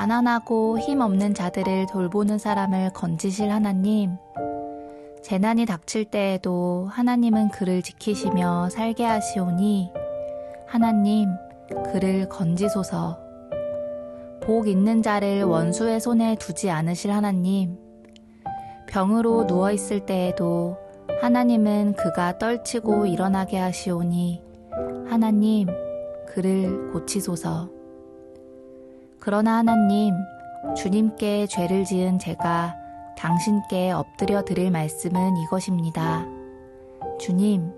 가난하고 힘없는 자들을 돌보는 사람을 건지실 하나님. 재난이 닥칠 때에도 하나님은 그를 지키시며 살게 하시오니 하나님 그를 건지소서. 복 있는 자를 원수의 손에 두지 않으실 하나님. 병으로 누워 있을 때에도 하나님은 그가 떨치고 일어나게 하시오니 하나님 그를 고치소서. 그러나 하나님, 주님께 죄를 지은 제가 당신께 엎드려 드릴 말씀은 이것입니다. 주님,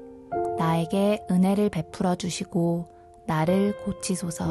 나에게 은혜를 베풀어 주시고 나를 고치소서.